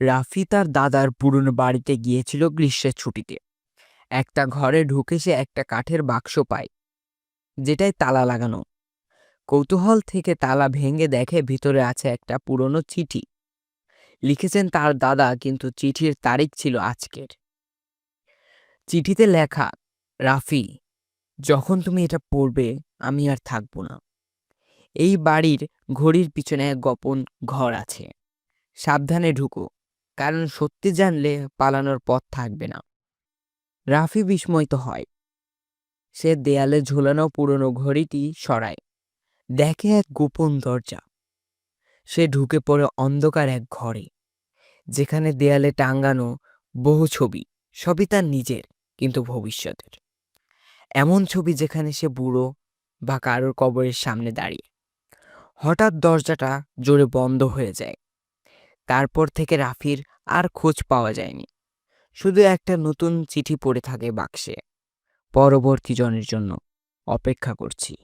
রাফি তার দাদার পুরনো বাড়িতে গিয়েছিল গ্রীষ্মের ছুটিতে। একটা ঘরে ঢুকে সে একটা কাঠের বাক্স পায়, যেটায় তালা লাগানো। কৌতূহল থেকে তালা ভেঙে দেখে ভিতরে আছে একটা পুরনো চিঠি। লিখেছেন তার দাদা, কিন্তু চিঠির তারিখ ছিল আজকের। চিঠিতে লেখা, রাফি, যখন তুমি এটা পড়বে, আমি আর থাকব না। এই বাড়ির ঘড়ির পিছনে এক গোপন ঘর আছে। সাবধানে ঢুকো। কারণ সত্যি জানলে পালানোর পথ থাকবে না। রাফি বিস্ময়িত হয়। সে দেয়ালে ঝোলানো পুরনো ঘড়িটি সরায়। দেখে এক গোপন দরজা। সে ঢুকে পড়ে অন্ধকার এক ঘরে, যেখানে দেয়ালে টাঙ্গানো বহু ছবি, সবই তার নিজের, কিন্তু ভবিষ্যতের। এমন ছবি যেখানে সে বুড়ো বা কারোর কবরের সামনে দাঁড়িয়ে। হঠাৎ দরজাটা জোরে বন্ধ হয়ে যায়। তারপর থেকে রাফির আর খোঁজ পাওয়া যায়নি। শুধু একটা নতুন চিঠি পড়ে থাকে বাক্সে। পরবর্তী জনের জন্য অপেক্ষা করছি।